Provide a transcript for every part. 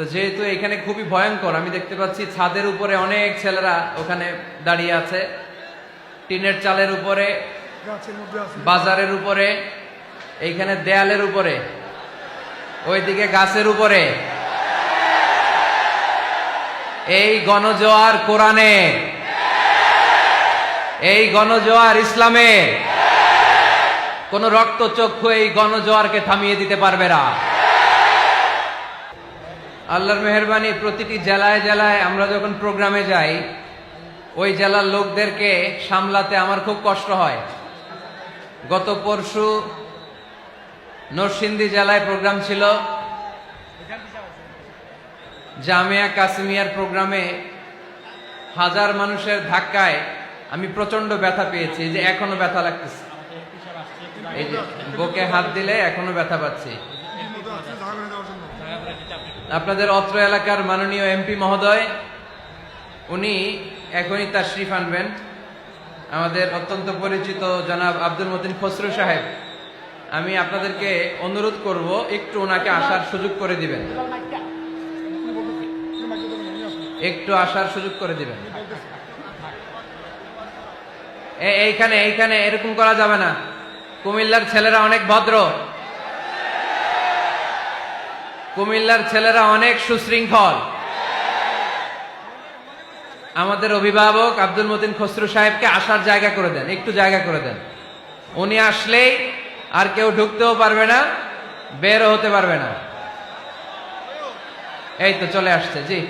তো যেহেতু এখানে খুবই ভয়ঙ্কর আমি দেখতে পাচ্ছি ছাদের উপরে অনেক ছেলেরা ওখানে দাঁড়িয়ে আছে। টিনের চালের উপরে বাজারের উপরে এইখানে দেয়ালের উপরে ওইদিকে গাছের উপরে। এই গণজোয়ার কোরআনে। এই গণজোয়ার ইসলামে। কোন রক্তচক্ষু এই গণজোয়ারকে থামিয়ে দিতে পারবে না। আল্লাহর মেহরবানি প্রতিটি জেলায় জেলায় আমরা যখন প্রোগ্রামে যাই, ওই জেলার লোকদেরকে সামলাতে আমার খুব কষ্ট হয়। গত পরশু নরসিংদী জেলায় প্রোগ্রাম ছিল। জামিয়া কাশ্মিয়ার প্রোগ্রামে হাজার মানুষের ধাক্কায় আমি প্রচণ্ড ব্যথা পেয়েছি যে এখনও ব্যথা লাগতেছে। এই যে, বুকে হাত দিলে এখনও ব্যথা পাচ্ছি মধ্যে আছে ঝাগড়ে দেওয়ার জন্য আপনাদের অত্র এলাকার মাননীয় এমপি মহোদয়, উনি এখনই তার তাশরিফ আনবেন। আমাদের অত্যন্ত পরিচিত জনাব আব্দুল মতিন খসরু সাহেব। আমি আপনাদেরকে অনুরোধ করব, একটু ওনাকে আসার সুযোগ করে দিবেন। একটু আসার সুযোগ করে দিবেন। এইখানে এইখানে, এরকম করা যাবে না। কুমিল্লার ছেলেরা অনেক ভদ্র। কুমিল্লার ছেলেরা অনেক সুশৃঙ্খল। আমাদের অভিভাবক আব্দুল মতিন খসরু সাহেবকে আসার জায়গা করে দেন, একটু জায়গা করে দেন। উনি আসলেই আর কেউ ঢুকতেও পারবে না, বেরও হতে পারবে না। এই তো চলে আসছে, জি।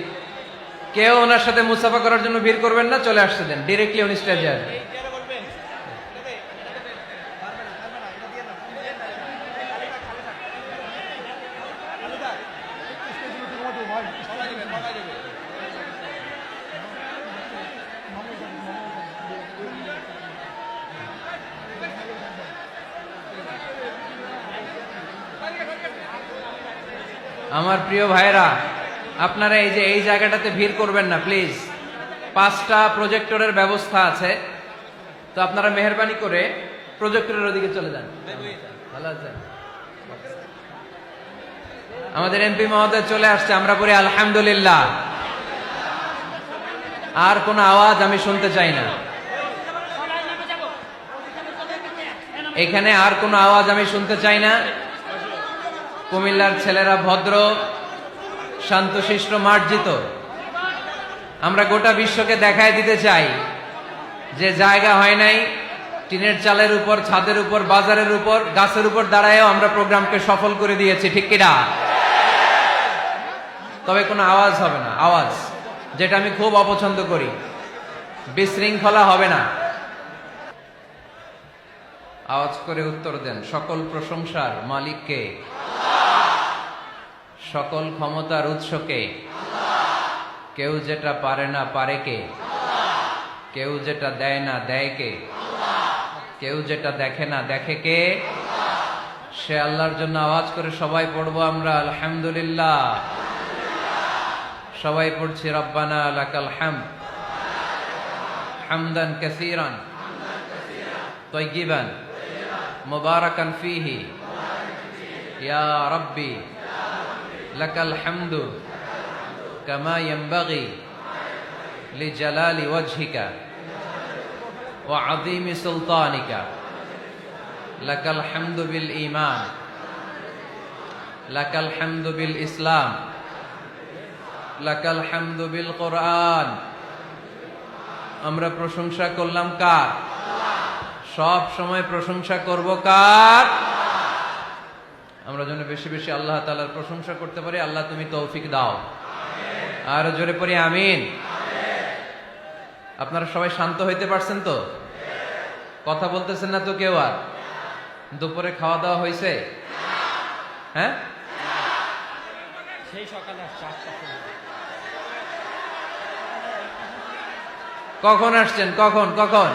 কেউ ওনার সাথে মুসাফা করার জন্য ভিড় করবেন না, চলে আসছে দেন ডিরেক্টলি উনি স্টেজে আসবেন। আমার প্রিয় ভাইরা আপনারা এই যে এই জায়গাটাতে ভিড় করবেন না প্লিজ পাঁচটা প্রজেক্টরের ব্যবস্থা আছে। তো আপনারা মেহরবানি করে প্রজেক্টরের ওদিকে চলে যান। ভালো আছেন? আমাদের এমপি মহোদয় চলে আসছে, আমরা পড়ি আলহামদুলিল্লাহ। আর কোন আওয়াজ আমি শুনতে চাই না। এখানে আর কোন আওয়াজ আমি শুনতে চাই না। কুমিল্লার ছেলেরা ভদ্র, শান্তশিষ্ট, মার্জিত। আমরা গোটা বিশ্বকে দেখায় দিতে চাই যে জায়গা হয় নাই, টিনের চালের উপর, ছাদের উপর, বাজারের উপর, গাছের উপর দাঁড়ায়ও আমরা প্রোগ্রামকে সফল করে দিয়েছি, ঠিক কিনা? তবে কোনো আওয়াজ হবে না, আওয়াজ, যেটা আমি খুব অপছন্দ করি। বিশৃঙ্খলা হবে না। আওয়াজ করে উত্তর দেন, সকল প্রশংসার মালিককে। সকল ক্ষমতার উৎসকে। কেউ যেটা পারে না পারে কে? কেউ যেটা দেয় না দেয় কে? কেউ যেটা দেখে না দেখে কে? সে আল্লাহর জন্য আওয়াজ করে সবাই পড়ব আমরা, আলহামদুলিল্লাহ। সবাই পড়ছি, রব্বানা আলাকাল হাম হামদান কাসীরান। তৈগিবান মোবারকান ফিহি। ইয়া রব্বি। লাকাল হামদু কামা লি জালালি ওয়াজহিকা ওয়া আযীমি সুলতানিকা। লাকাল হামদু বিল ঈমান। লাকাল হামদু বিল ইসলাম। লাকাল হামদু বিল কোরআন। আমরা প্রশংসা করলাম কার? সব সময় প্রশংসা করব কার? আমরা যেন বেশি বেশি আল্লাহ তাআলার প্রশংসা করতে পারি আল্লাহ তুমি তৌফিক দাও। আর জোরে পড়ি আমিন। আপনারা সবাই শান্ত হইতে পারছেন তো? কথা বলতেছেন না তো কেউ আর? দুপুরে খাওয়া দাওয়া হয়েছে হ্যাঁ? কখন আসছেন? কখন? কখন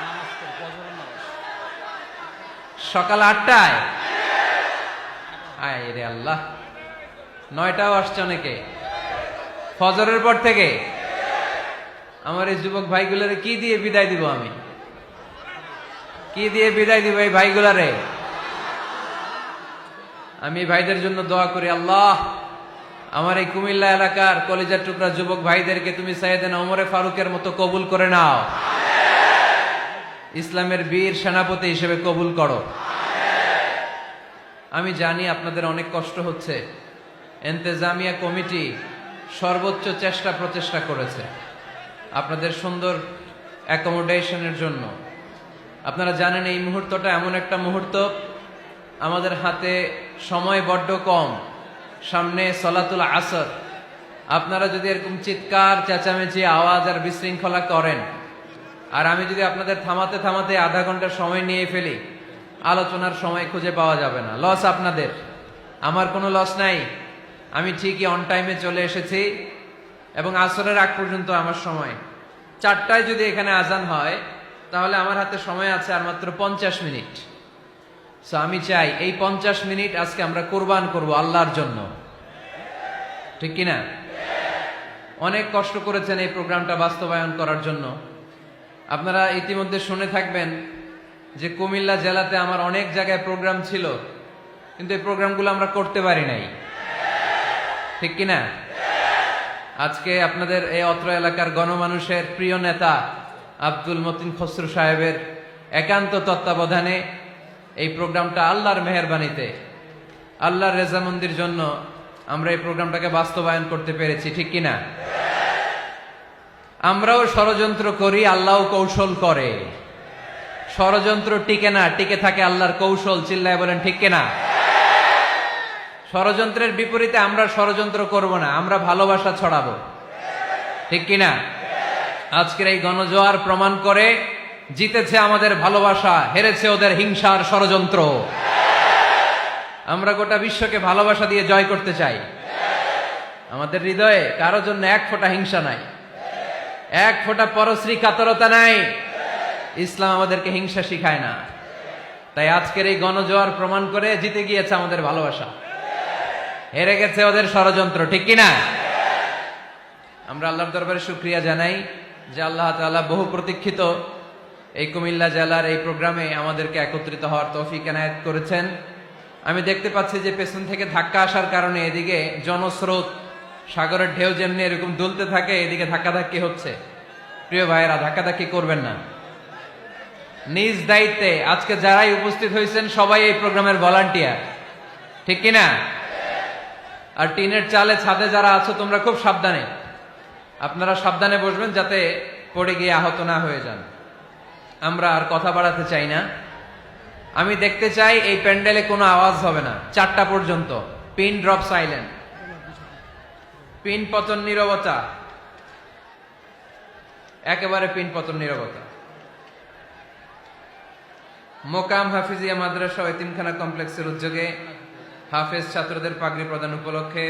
নামাজ পড়ে ফজরের নামাজ সকাল আটটায়? আয় রে আল্লাহ। নয়টাও আসছে অনেকে। ফজরের পর থেকে? আমার এই যুবক ভাইগুলারে কি দিয়ে বিদায় দিব আমি? কি দিয়ে বিদায় দিব এই ভাইগুলারে? আমি ভাইদের জন্য দোয়া করি, আল্লাহ, আমার এই কুমিল্লা এলাকার কলেজার টুকরা যুবক ভাইদেরকে তুমি সাইয়েদেন ওমরে ফারুকের মতো কবুল করে নাও। ইসলামের বীর সেনাপতি হিসেবে কবুল করো। আমি জানি আপনাদের অনেক কষ্ট হচ্ছে। এন্তেজামিয়া কমিটি সর্বোচ্চ চেষ্টা প্রচেষ্টা করেছে আপনাদের সুন্দর অ্যাকোমোডেশনের জন্য। আপনারা জানেন এই মুহূর্তটা এমন একটা মুহূর্ত, আমাদের হাতে সময় বড্ড কম, সামনে সলাতুল আসর। আপনারা যদি এরকম চিৎকার, চেঁচামেচি, আওয়াজ আর বিশৃঙ্খলা করেন আর আমি যদি আপনাদের থামাতে থামাতে আধা ঘণ্টা সময় নিয়ে ফেলি, আলোচনার সময় খুঁজে পাওয়া যাবে না। লস আপনাদের। আমার কোনো লস নাই। আমি ঠিকই অন টাইমে চলে এসেছি এবং আসরের আগ পর্যন্ত আমার সময়। চারটায় যদি এখানে আজান হয়, তাহলে আমার হাতে সময় আছে আর মাত্র পঞ্চাশ মিনিট। সো আমি চাই এই পঞ্চাশ মিনিট আজকে আমরা কোরবান করব আল্লাহর জন্য। ঠিক কিনা? অনেক কষ্ট করেছেন এই প্রোগ্রামটা বাস্তবায়ন করার জন্য। আপনারা ইতিমধ্যে শুনে থাকবেন যে কুমিল্লা জেলাতে আমার অনেক জায়গায় প্রোগ্রাম ছিল, কিন্তু এই প্রোগ্রামগুলো আমরা করতে পারি নাই। ঠিক কিনা? আজকে আপনাদের এই অত্র এলাকার গণমানুষের প্রিয় নেতা আব্দুল মতিন খসরু সাহেবের একান্ত তত্ত্বাবধানে এই প্রোগ্রামটা আল্লাহর মেহরবানিতে, আল্লাহর রেজামন্দির জন্য আমরা এই প্রোগ্রামটাকে বাস্তবায়ন করতে পেরেছি, ঠিক কিনা? আমরাও ষড়যন্ত্র করি আল্লাহ কৌশল করে। ষড়যন্ত্র টিকে না, টিকে থাকে আল্লাহর কৌশল, চিল্লায় বলেন, ঠিক কিনা? ষড়যন্ত্রের বিপরীতে আমরা ষড়যন্ত্র করব না, আমরা ভালোবাসা ছড়াবো। ঠিক কিনা? আজকের এই গণজোয়ার প্রমাণ করে জিতেছে আমাদের ভালোবাসা, হেরেছে ওদের হিংসার ষড়যন্ত্র। আমরা গোটা বিশ্বকে ভালোবাসা দিয়ে জয় করতে চাই। আমাদের হৃদয়ে কারও জন্য এক ফোঁটা হিংসা নাই। এক ফোঁটা পরশ্রী কাতরতা নাই। ইসলাম আমাদেরকে হিংসা শিখায় না। তাই আজকের এই গণজোয়ার প্রমাণ করে জিতে গিয়েছে আমাদের ভালোবাসা। হেরে গেছে ওদের ষড়যন্ত্র, ঠিক কিনা? আমরা আল্লাহর দরবারে শুক্রিয়া জানাই যে আল্লাহ তাআলা বহু প্রতীক্ষিত এই কুমিল্লা জেলার এই প্রোগ্রামে আমাদেরকে একত্রিত হওয়ার তৌফিক এনায়েত করেছেন। আমি দেখতে পাচ্ছি যে পেছন থেকে ধাক্কা আসার কারণে এদিকে জনস্রোত সাগরের ঢেউ যেমনি এরকম দুলতে থাকে, এদিকে ধাক্কাধাক্কি হচ্ছে। প্রিয় ভাইয়েরা, ধাক্কাধাক্কি করবেন না। নিজ দায়িত্বে আজকে যারাই উপস্থিত হয়েছেন, সবাই এই প্রোগ্রামের ভলান্টিয়ার। ঠিক কিনা আর টিনের চালে ছাদে যারা আছো, তোমরা খুব সাবধানে। আপনারা সাবধানে বসবেন যাতে পড়ে গিয়ে আহত না হয়ে যান। আমরা আর কথা বাড়াতে চাই না। আমি দেখতে চাই এই প্যান্ডেলে কোনো আওয়াজ হবে না, চারটা পর্যন্ত। Pin drop silent. পিন পতন নিরবতা। একেবারে পিন পতন নিরবতা। মোকাম হাফিজিয়া মাদ্রাসা ও কমপ্লেক্সের উদ্যোগে হাফেজ ছাত্রদের পাগড়ি প্রদান উপলক্ষে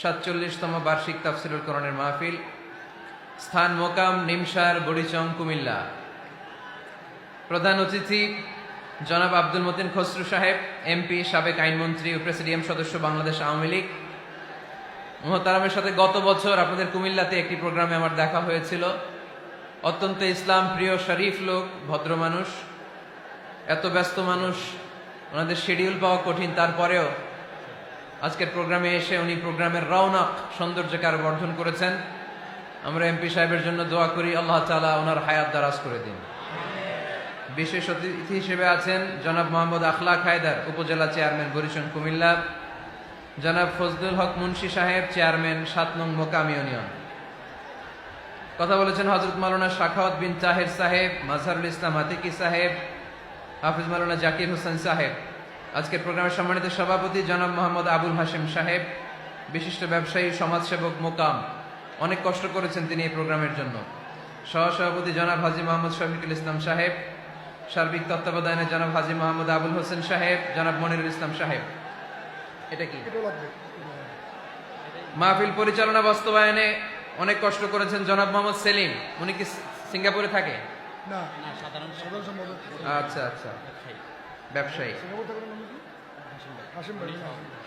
সাতচল্লিশতম বার্ষিক তাফসিরুল করণের মাহফিল, স্থান মোকাম, নিমসার, বড়িচং, কুমিল্লা। প্রধান অতিথি জনাব আব্দুল মতিন খসরু সাহেব, এমপি, সাবেক আইনমন্ত্রী ও প্রেসিডিয়াম সদস্য বাংলাদেশ আওয়ামী লীগ মোহতারামের সাথে গত বছর আপনাদের কুমিল্লাতে একটি প্রোগ্রামে আমার দেখা হয়েছিল। অত্যন্ত ইসলাম প্রিয় শরীফ লোক, ভদ্র মানুষ, এত ব্যস্ত মানুষ, ওনাদের শিডিউল পাওয়া কঠিন। তারপরেও আজকের প্রোগ্রামে এসে উনি প্রোগ্রামের রওনক সৌন্দর্যকে আরও বর্ধন করেছেন। আমরা এমপি সাহেবের জন্য দোয়া করি, আল্লাহ তালা ওনার হায়াত দারাজ করে দিন। বিশেষ অতিথি হিসেবে আছেন জনাব মোহাম্মদ আখলাক হায়দার, উপজেলা চেয়ারম্যান বরিশন কুমিল্লা। জনাব ফজলুল হক মুন্সি সাহেব, চেয়ারম্যান, সাত নং মোকাম ইউনিয়ন। কথা বলেছেন হজরত মাওলানা শাখাওয়াত বিন তাহের সাহেব মাজহারুল ইসলাম আতিকি সাহেব, হাফিজ মাওলানা জাকির হোসেন সাহেব। আজকের প্রোগ্রামের সম্মানিত সভাপতি জনাব মোহাম্মদ আবুল হাশেম সাহেব, বিশিষ্ট ব্যবসায়ী, সমাজসেবক, মোকাম। অনেক কষ্ট করেছেন তিনি এই প্রোগ্রামের জন্য। সহসভাপতি জনাব হাজি মোহাম্মদ শফিকুল ইসলাম সাহেব, সার্বিক তত্ত্বাবধানে জনাব হাজি মোহাম্মদ আবুল হোসেন সাহেব, জনাব মনিরুল ইসলাম সাহেব। এটা কি? মাহফিল পরিচালনা বাস্তবায়নে অনেক কষ্ট করেছেন জনাব মোহাম্মদ সেলিম। উনি কি সিঙ্গাপুরে থাকে? না। না সাধারণ সাধারণ সম্পাদক। আচ্ছা আচ্ছা। ব্যবসায়ী।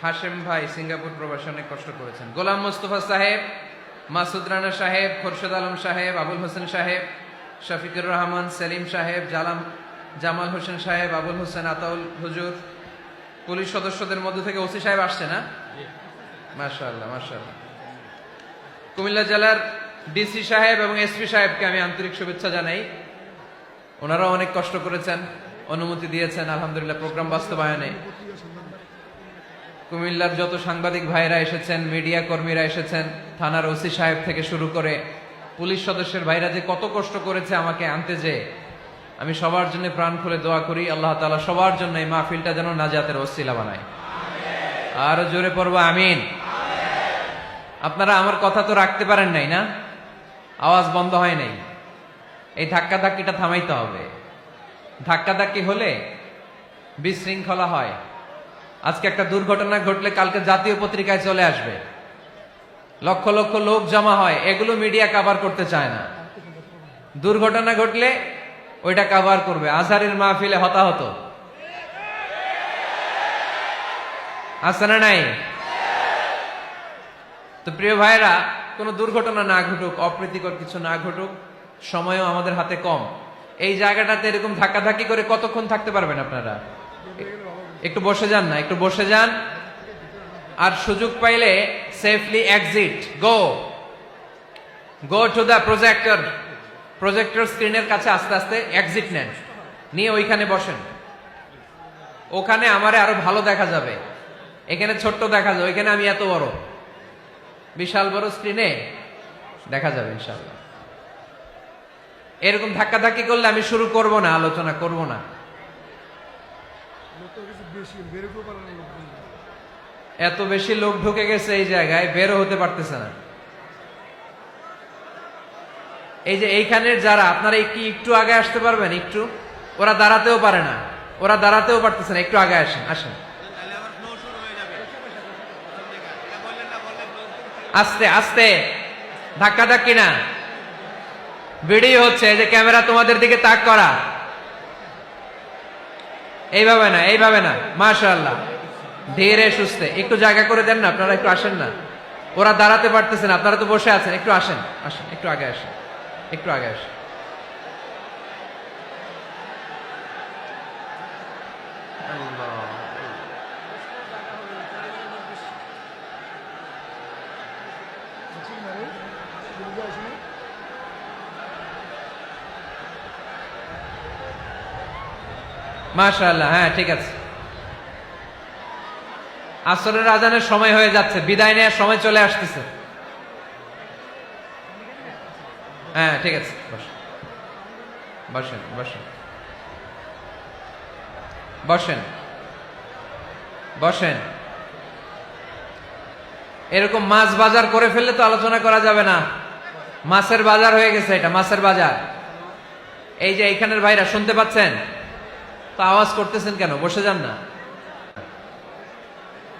হাশেম ভাই সিঙ্গাপুর প্রবাসে অনেক কষ্ট করেছেন। গোলাম মোস্তফা সাহেব মাসুদ রানা সাহেব খোরশেদ আলম সাহেব আবুল হোসেন সাহেব শফিকুর রহমান সেলিম সাহেব জালাম জামাল হোসেন সাহেব আবুল হোসেন আতাউল হুজুর পুলিশ সদস্যদের মধ্যে থেকে ওসি সাহেব আসছে না? মাশাআল্লাহ মাশাআল্লাহ। কুমিল্লা জেলার ডিসি সাহেব এবং এসপি সাহেবকে আমি আন্তরিক শুভেচ্ছা জানাই। ওনারাও অনেক কষ্ট করেছেন, অনুমতি দিয়েছেন, আলহামদুলিল্লাহ, প্রোগ্রাম বাস্তবায়নে। কুমিল্লার যত সাংবাদিক ভাইরা এসেছেন, মিডিয়া কর্মীরা এসেছেন, থানার ওসি সাহেব থেকে শুরু করে পুলিশ সদস্যের ভাইরা যে কত কষ্ট করেছে আমাকে আনতে যে আমি সবার জন্য প্রাণ খুলে দোয়া করি, আল্লাহ তাআলা সবার জন্য এই মাহফিলটা যেন নাজাতের ওসিলা বানায়। আরও জোরে পড়ব, আমিন। আপনারা আমার কথা তো রাখতে পারেন নাই না? আওয়াজ বন্ধ হয় নাই। এই ধাক্কা ধাক্কিটা থামাইতে হবে। ধাক্কা ধাক্কি হলে বিশৃঙ্খলা হয়। আজকে একটা দুর্ঘটনা ঘটলে কালকে জাতীয় পত্রিকায় চলে আসবে। লক্ষ লক্ষ লোক জমা হয়, এগুলো মিডিয়া কাভার করতে চায় না। দুর্ঘটনা ঘটলে ওইটা কাভার করবে। আজহারের মাহফিলে হতাহত। আছে না নাই? তো প্রিয় ভাইরা কোনো দুর্ঘটনা না ঘটুক, অপ্রীতিকর কিছু না ঘটুক, সময়ও আমাদের হাতে কম। এই জায়গাটাতে এরকম ধাক্কাধাক্কি করে কতক্ষণ থাকতে পারবেন আপনারা? একটু বসে যান না, একটু বসে যান। আর সুযোগ পাইলে safely exit go go to the projector projector স্ক্রিনের কাছে আস্তে আস্তে এক্সিট নেন। নিয়ে ওইখানে বসেন। ওখানে আমারে আরও ভালো দেখা যাবে। এখানে ছোট্ট দেখা যাবে ওইখানে আমি এত বড়। বিশাল বড় স্ক্রিনে দেখা যাবে ইনশাল্লাহ এরকম ধাক্কাধাক্কি করলে আমি শুরু করব না আলোচনা করব না। এত বেশি লোক ঢুকে গেছে এই জায়গায় বেরো হতে পারতেছে না। এই যে এইখানের যারা, আপনারা কি একটু আগে আসতে পারবেন? একটু? ওরা দাঁড়াতেও পারে না। ওরা দাঁড়াতেও পারতেছে না। একটু আগে আসেন আসেন। আস্তে আস্তে। ধাক্কা, ধাক্কি না। ভিডিও হচ্ছে যে ক্যামেরা তোমাদের দিকে তাক করা। এইভাবে না এইভাবে না। মাশাআল্লাহ। ধীরে, সুস্থে। একটু জায়গা করে দেন না, আপনারা একটু আসেন না। ওরা দাঁড়াতে পারতেছেন আপনারা তো বসে আছেন, একটু আসেন আসেন, একটু আগে আসেন। একটু আগে আসি। না মাশাআল্লাহ হ্যাঁ ঠিক আছে। আসরের আজানের সময় হয়ে যাচ্ছে, বিদায় নেওয়ার সময় চলে আসতেছে। হ্যাঁ ঠিক আছে। বসেন বসেন। বসেন। বসেন। এরকম মাছ বাজার করে ফেললে তো আলোচনা করা যাবে না। মাছের বাজার হয়ে গেছে এটা, মাছের বাজার। এই যে এইখানের ভাইরা, শুনতে পাচ্ছেন? তো আওয়াজ করতেছেন কেন? বসে যান না।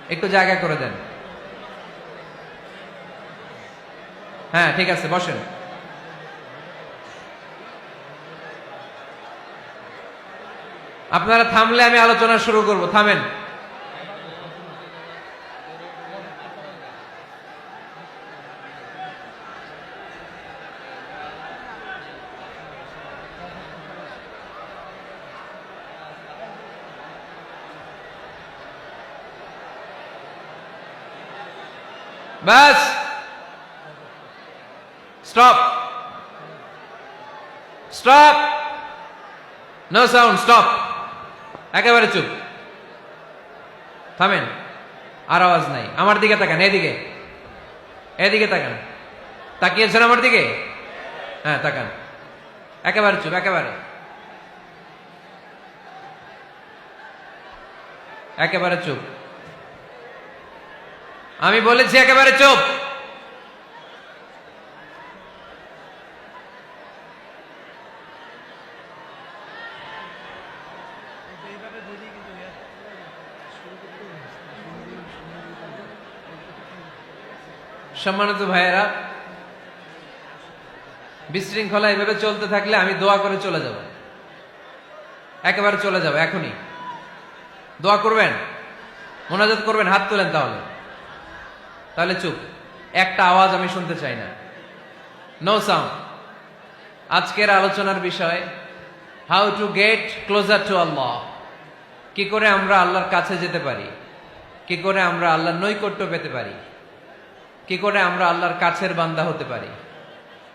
একটু জায়গা করে দেন। হ্যাঁ ঠিক আছে, বসেন। আপনারা থামলে আমি আলোচনা শুরু করব থামেন। ব্যাস stop. Stop. No sound stop. একেবারে চুপ। থামেন, আর আওয়াজ নাই। আমার দিকে তাকান, এদিকে। এদিকে তাকান। তাকিয়েছেন আমার দিকে? হ্যাঁ তাকান। একেবারে চুপ, একেবারে। একেবারে চুপ। আমি বলেছি একেবারে চুপ। সম্মানিত ভাইয়েরা, বিশৃঙ্খলা এভাবে চলতে থাকলে আমি দোয়া করে চলে যাব। একেবারে চলে যাব, এখনই। দোয়া করবেন? মোনাজাত করবেন? হাত তোলেন তাহলে। তাহলে চুপ। একটা আওয়াজ আমি শুনতে চাই না। নো সাউন্ড আজকের আলোচনার বিষয় how to get closer to Allah কি করে আমরা আল্লাহর কাছে যেতে পারি? কি করে আমরা আল্লাহর নৈকট্য পেতে পারি? কি করে আমরা আল্লাহর কাছের বান্দা হতে পারি?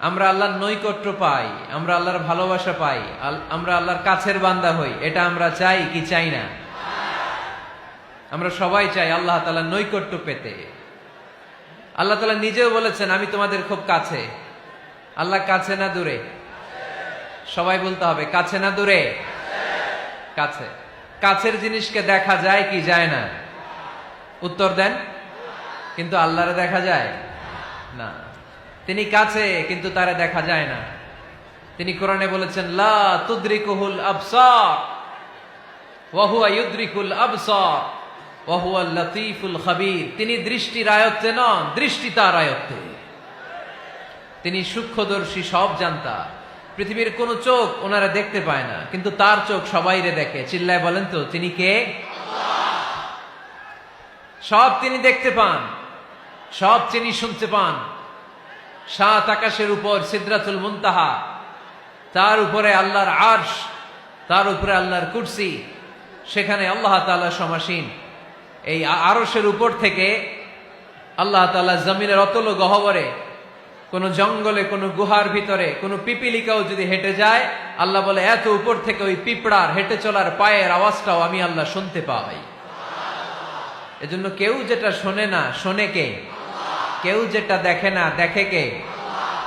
আমরা আল্লাহর নৈকট্য পাই, আমরা আল্লাহর ভালোবাসা পাই আমরা আল্লাহর কাছের বান্দা হই, এটা আমরা চাই কি চাই না? আমরা সবাই চাই আল্লাহ তালা নৈকট্য পেতে। আল্লাহ তালা নিজেও বলেছেন, আমি তোমাদের খুব কাছে। আল্লাহ কাছে না দূরে? সবাই বলতে হবে, কাছে না দূরে? কাছে। কাছের জিনিসকে দেখা যায় কি যায় না? উত্তর দেন। কিন্তু আল্লাহরে দেখা যায়? না। তিনি কাছে, কিন্তু তারে দেখা যায় না। তিনি কোরআনে বলেছেন, লা তুদ্রিকুহুল আবসার, ওয়া হুয়া ইউদ্রিকুল লতীফুল তিনি দৃষ্টির আয়ত্তে নন, দৃষ্টি তার আয়ত্তে। তিনি সূক্ষ্মদর্শী, সব জানতা। পৃথিবীর কোন চোখ ওনারা দেখতে পায় না, কিন্তু তার চোখ সবাইরে দেখে। চিল্লায় বলেন তো, তিনি কে? সব তিনি দেখতে পান। সব তিনি শুনতে পান। সাত আকাশের উপর সিদ্রাতুল মুনতাহা, তার উপরে আল্লাহর আরশ, তার উপরে আল্লাহর কুর্সি, সেখানে আল্লাহ তাআলা সমাসীন। এই আরসের উপর থেকে আল্লাহ তাআলা জমিনের অতল গহবরে, কোন জঙ্গলে, কোন গুহার ভিতরে, কোন পিপিলিকাও যদি হেঁটে যায়, আল্লাহ বলে, এত উপর থেকে ওই পিঁপড়ার হেঁটে চলার পায়ের আওয়াজটাও আমি আল্লাহ শুনতে পাই। এজন্য কেউ যেটা শোনে না, শোনে কে? কেউ যেটা দেখে না, দেখে কে?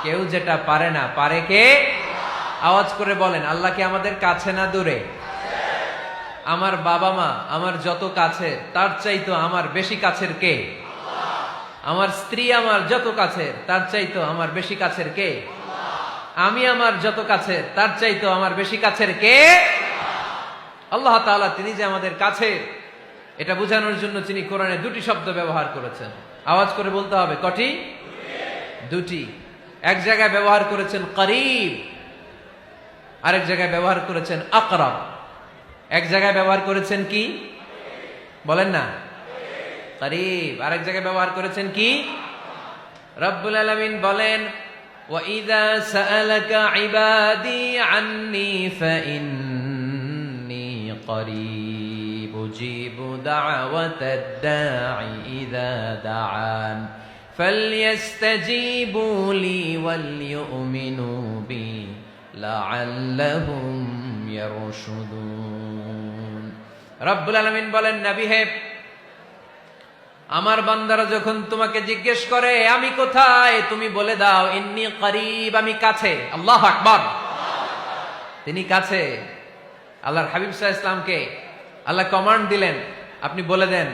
কেউ যেটা পারে না, পারে কে? আওয়াজ করে বলেন, আল্লাহ কি আমাদের কাছে না দূরে? আমার বাবা মা, আমার যত কাছে, তার চাইতো আমার বেশি কাছের কে? আমার স্ত্রী আমার যত কাছের তার চাইতো আমার বেশি কাছের কে? আমি আমার যত কাছের তার চাইতো আমার বেশি কাছের কে? আল্লাহ তিনি যে আমাদের কাছে, এটা বোঝানোর জন্য তিনি কোরআনে দুটি শব্দ ব্যবহার করেছেন। আওয়াজ করে বলতে হবে কটি দুটি এক জায়গায় ব্যবহার করেছেন করিব আরেক জায়গায় ব্যবহার করেছেন আকরাব এক জায়গায় ব্যবহার করেছেন কি বলেন না করিব আরেক জায়গায় ব্যবহার করেছেন কি রব্বুল আলামিন বলেন وَإِذَا سَأَلَكَ عِبَادِي عَنِّي فَإِنِّي قَرِيبٌ أُجِيبُ دَعْوَةَ الدَّاعِ إِذَا دَعَانِ فَلْيَسْتَجِيبُوا لِي وَلْيُؤْمِنُوا بِي لَعَلَّهُمْ يَرْشُدُونَ রব্বুল আলামিন বলেন নবী হে আমার বান্দারা যখন তোমাকে জিজ্ঞেস করে আমি কোথায় তুমি বলে দাও ইন্নি করিব আমি কাছে আল্লাহ আকবর তিনি কাছে আল্লাহর হাবিব সাহা ইসলামকে আল্লাহ কমান্ড দিলেন, আপনি বলে দেন,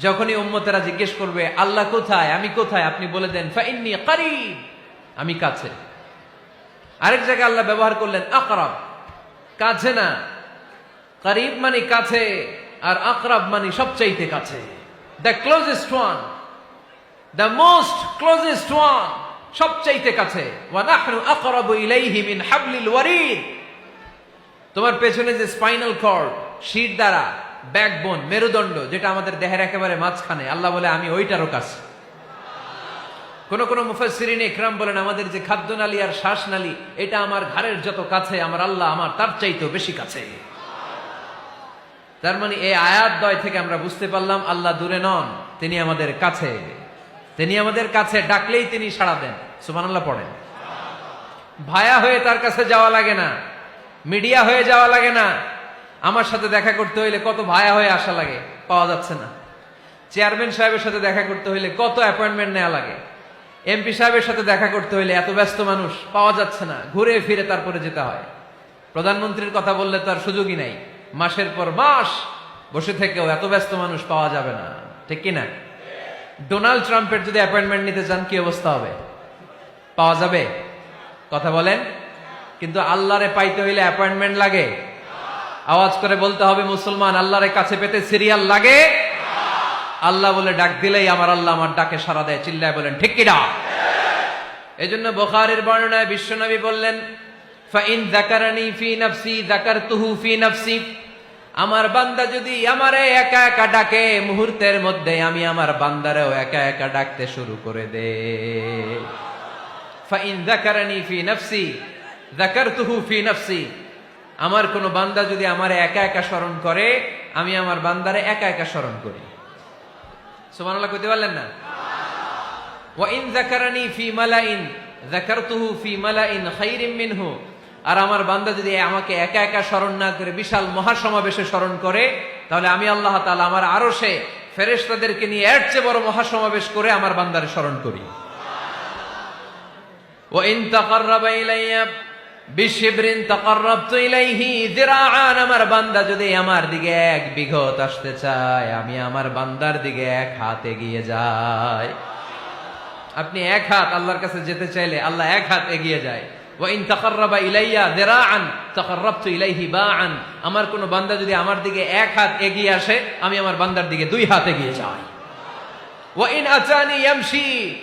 যখনই উম্মতেরা জিজ্ঞেস করবে, আল্লাহ কোথায়? আমি কোথায়? আপনি বলে দেন, ফাইন্নি করিব আমি কাছে। আরেক জায়গায় আল্লাহ ব্যবহার করলেন, আকরাব কাছে না। করিব মানে কাছে, আর আকরাব মানে সবচাইতে কাছে। The closest one the most closest one সবচাইতে কাছে। তোমার পেছনে যে স্পাইনাল কর্ড শির দ্বারা ব্যাকবোন মেরুদণ্ড, যেটা আমাদের দেহের একেবারে মাঝখানে, আল্লাহ বলে, আমি ওইটারও কাছে কোন কোন মুফাসসিরিন ইকরাম বলেন, আমাদের যে খাদ্যনালী আর শ্বাসনালী, এটা আমার ঘাড়ের যত কাছে, আমার আল্লাহ আমার তার চাইতেও বেশি কাছে। তার মানে এই আয়াত দয় থেকে আমরা বুঝতে পারলাম, আল্লাহ দূরে নন, তিনি আমাদের কাছে। তিনি আমাদের কাছে, ডাকলেই তিনি সাড়া দেন। সুবহানাল্লাহ পড়েন। ভায়া হয়ে তার কাছে যাওয়া লাগে না, মিডিয়া হয়ে যাওয়া লাগে না আমার সাথে দেখা করতে হইলে কত ভায়া হয়ে আসা লাগে, পাওয়া যাচ্ছে না। চেয়ারম্যান সাহেবের সাথে দেখা করতে হইলে কত অ্যাপয়েন্টমেন্ট নেওয়া লাগে। এমপি সাহেবের সাথে দেখা করতে হইলে এত ব্যস্ত মানুষ, পাওয়া যাচ্ছে না, ঘুরে ফিরে তারপরে যেতে হয়। প্রধানমন্ত্রীর কথা বললে তো আর সুযোগই নাই। মাসের পর মাস বসে থেকেও এত ব্যস্ত মানুষ পাওয়া যাবে না, ঠিক কিনা? ডোনাল্ড ট্রাম্পের যদি অ্যাপয়েন্টমেন্ট নিতে চান, কি অবস্থা হবে? পাওয়া যাবে? কথা বলেন? কিন্তু আল্লাহরে পাইতে হইলে অ্যাপয়েন্টমেন্ট লাগে। আওয়াজ করে বলতে হবে, মুসলমান, আল্লাহর কাছে পেতে সিরিয়াল লাগে? আল্লাহ বলে, ডাক দিলেই আমার আল্লাহ আমার ডাকে সারা দেয়। চিল্লায় বলেন, ঠিক কিনা এই জন্য বোখারের বর্ণনায় বিশ্বনবী বললেন, ফাইন জাকারানি ফি নাফসি জাকারতুহু ফি নাফসি। আমার বান্দা যদি আমারে একা একা ডাকে, মুহূর্তের মধ্যে আমি আমার বান্দারেও একা একা ডাকতে শুরু করে দে। ফাইন জাকারানি ফি নাফসি জাকারতুহু ফি নাফসি। আমার কোনো বান্দা যদি আমার একা একা স্মরণ করে, আমি আমার বান্দারে একা একা স্মরণ করি। সুমানুল্লাহ করতে পারলেন না? ওয়াইন জাকারানি ফি মালাইন জাকারতুহু ফি মালাইন খাইরিম মিনহু। আর আমার বান্দা যদি আমাকে একা একা স্মরণ না করে, বিশাল মহাসমাবেশে স্মরণ করে, তাহলে আমি আল্লাহ তাআলা আমার আরও সে ফেরেস্তাদেরকে নিয়ে এর চেয়ে বড় মহাসমাবেশ করে আমার বান্দারে স্মরণ করি। ওয়াইন তাকাররাবা ইলাইয়া বিশিবরিন তাকাররাবতু ইলাইহি যিরাআন, আমার বান্দা যদি আমার দিকে এক বিঘত আসতে চায়, আমি আমার বান্দার দিকে এক হাত এগিয়ে যাই। আপনি এক হাত আল্লাহর কাছে যেতে চাইলে আল্লাহ এক হাত এগিয়ে যায়। ওয়াইন তাকাররাবা ইলাইয়া যিরাআন তাকাররাবতু ইলাইহি বাআন, আমার কোন বান্দা যদি আমার দিকে এক হাত এগিয়ে আসে, আমি আমার বান্দার দিকে দুই হাত এগিয়ে যাই। ইয়ামশি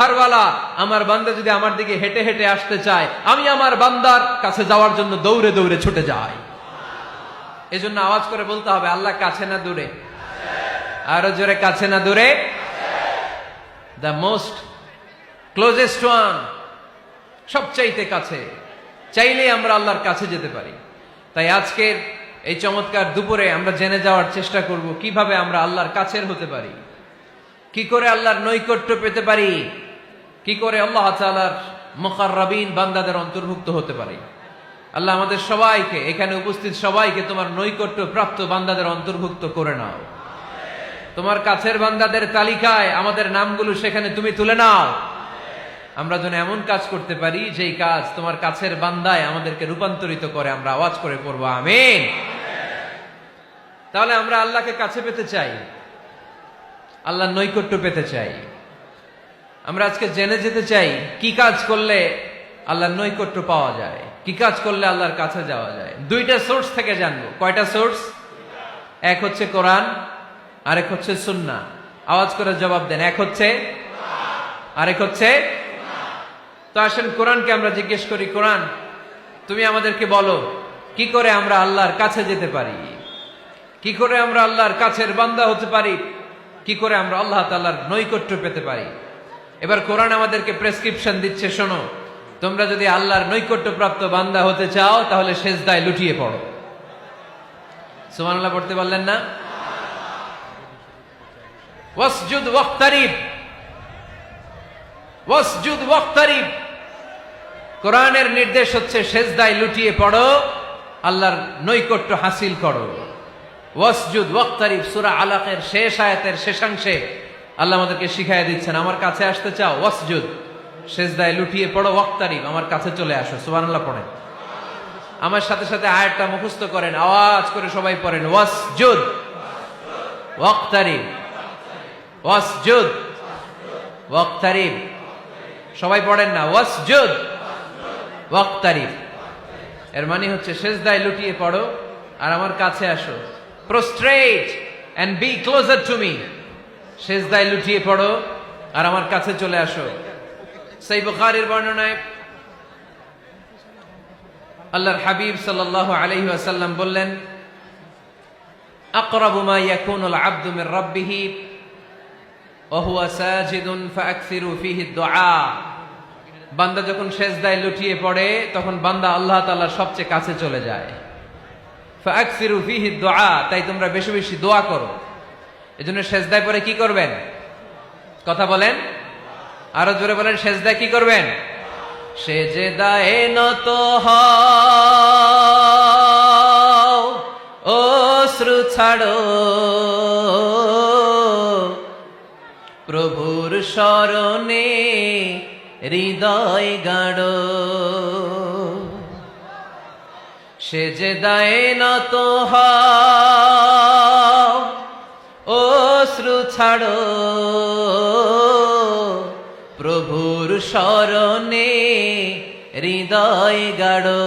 হারওয়ালা। আমার বান্দা যদি আমার দিকে হেঁটে হেঁটে আসতে চায়, আমি আমার বান্দার কাছে যাওয়ার জন্য দৌড়ে দৌড়ে ছুটে যাই। এজন্য আওয়াজ করে বলতে হবে, আল্লাহ কাছে না দূরে? আরও জোরে, কাছে না দূরে? দ্য মোস্ট ক্লোজেস্ট ওয়ান সবচাইতে কাছে। চাইলে আমরা আল্লাহর কাছে যেতে পারি। তাই আজকের এই চমৎকার দুপুরে আমরা জেনে যাওয়ার চেষ্টা করব, কীভাবে আমরা আল্লাহর কাছের হতে পারি। কি করে আল্লাহর নৈকট্য পেতে পারি? কি করে আল্লাহ মুকাররাবিন বান্দাদের অন্তর্ভুক্ত হতে পারি? আল্লাহ আমাদের সবাইকে, এখানে উপস্থিত সবাইকে তোমার নৈকট্য প্রাপ্ত বান্দাদের অন্তর্ভুক্ত করে নাও। তোমার কাছের বান্দাদের তালিকায় আমাদের নামগুলো সেখানে তুমি তুলে নাও। আমরা যেন এমন কাজ করতে পারি, যেই কাজ তোমার কাছের বান্দায় আমাদেরকে রূপান্তরিত করে আমরা আওয়াজ করে পড়ব, আমিন। তাহলে আমরা আল্লাহকে কাছে পেতে চাই। আল্লাহর নৈকট্য পেতে চাই। আমরা আজকে জেনে যেতে চাই, কি কাজ করলে আল্লাহর নৈকট্য পাওয়া যায়? কি কাজ করলে আল্লাহর কাছে যাওয়া যায়? দুইটা সোর্স থেকে জানব। কয়টা সোর্স? এক হচ্ছে কোরআন, আরেক হচ্ছে সুন্না আওয়াজ করে জবাব দেন, এক হচ্ছে আরেক হচ্ছে তো আসেন, কোরআনকে আমরা জিজ্ঞেস করি, কোরআন, তুমি আমাদেরকে বলো, কি করে আমরা আল্লাহর কাছে যেতে পারি? কি করে আমরা আল্লাহর কাছের বান্দা হতে পারি? কি করে আমরা আল্লাহ তাআলার নৈকট্য পেতে পারি? এবার কোরআন আমাদেরকে প্রেসক্রিপশন দিচ্ছে, শোনো। তোমরা যদি আল্লাহর নৈকট্য প্রাপ্ত বান্দা হতে চাও, তাহলে সেজদায় লুটিয়ে পড়ো। সুবহানাল্লাহ, পড়তে পারলেন না? কোরআনের নির্দেশ হচ্ছে সেজদায় লুটিয়ে পড়ো, আল্লাহর নৈকট্য হাসিল করো। ওয়াসজুদ, ওয়াক্তারিব, সূরা আলাকের শেষ আয়াতের শেষাংশে আল্লাহ আমাদেরকে শিখাই দিচ্ছেন, আমার কাছে আসতে চাও, ওয়াসজুদ। সেজদায় লুটিয়ে পড়ো, ওয়াক্তারিব, আমার কাছে চলে আসো। সুবহানাল্লাহ পড়েন। আমার সাথে সাথে আয়াতটা মুখস্থ করেন, আওয়াজ করে সবাই পড়েন, ওয়াসজুদ, ওয়াক্তারিব ওয়াসজুদ, ওয়াক্তারিব। সবাই পড়েন না, ওয়াসজুদ, ওয়াক্তারিব। এর মানে হচ্ছে, সেজদায় লুটিয়ে পড়ো আর আমার কাছে আসো। prostrate and be closer to me সেজদায় লুটিয়ে পড়ো আর আমার কাছে চলে আসো সেই বুখারীর বর্ণনায় আল্লাহর হাবিব সাল্লাল্লাহু আলাইহি ওয়াসাল্লাম বললেন আকরাবু মা ইয়াকুনুল আবদু মির রাব্বিহি وهو ساجد فاكثروا فيه الدعاء বান্দা যখন সেজদায় লুটিয়ে পড়ে তখন বান্দা আল্লাহ তাআলার সবচেয়ে কাছে চলে যায় ফাকসিরু ফিহি দুআ তাই তোমরা বেশি বেশি দোয়া করো। এজন্য সেজদায় পরে কি করবেন? কথা বলেন। আরও জোরে বলেন, সেজদায় কি করবেন? সেজদায় নত হও, অশ্রু ছাড়ো। প্রভুর স্মরণে হৃদয় গাড় সে যে দায় নত অশ্রু ছাড়ো, প্রভুর স্মরণে হৃদয় গাড়ো।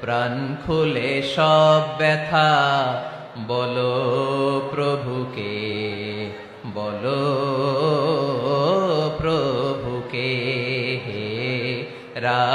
প্রাণ খুলে সব ব্যথা, বলো প্রভুকে, বলো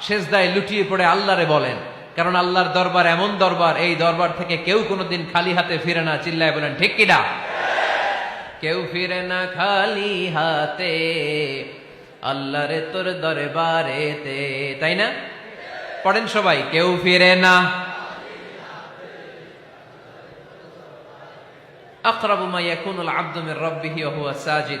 সেজদায় লুটিয়ে পড়ে আল্লাহরে বলেন। কারণ আল্লাহর দরবার এমন দরবার, এই দরবার থেকে কেউ কোনোদিন খালি হাতে ফিরে না। চিল্লায় বলেন, ঠিক কিনা কেউ ফিরে না খালি হাতে, আল্লাহরে তোর দরবারেতে। তাই না? পড়েন সবাই, কেউ ফিরে না আকরাবু মা ইয়াকুনুল আবদু মির রাব্বিহি হুয়া সাজিদ।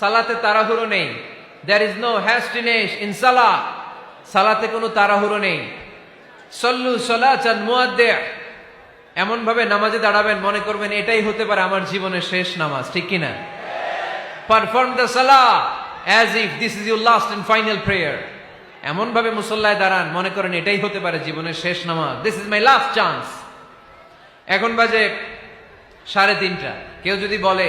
সালাতে তাড়াহুড়ো নেই। There is no hastiness in সালা সালাতে কোনো তাড়াহুড়ো নেই। সল্লু সলাচান মুয়াদ্দে। এমন ভাবে নামাজে দাঁড়াবেন, মনে করবেন এটাই হতে পারে আমার জীবনের শেষ নামাজ, ঠিক কিনা? পারফর্ম দ্য সালা as if this is your last and final prayer এমন ভাবে মুসল্লায় দাঁড়ান, মনে করেন এটাই হতে পারে জীবনের শেষ নামাজ। This is my last chance এখন বাজে সাড়ে তিনটা। কেউ যদি বলে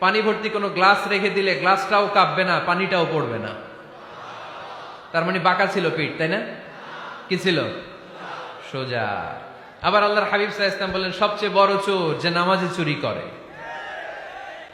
পানি ভর্তি কোনো গ্লাস রেখে দিলে গ্লাসটাও কাঁপবে না, পানিটাও পড়বে না। তার মানে বাঁকা ছিল পিঠ, তাই না? কি ছিল? সোজা। আবার আল্লাহর হাবিব সাহা ইসলাম বললেন সবচেয়ে বড় চোর যে নামাজে চুরি করে।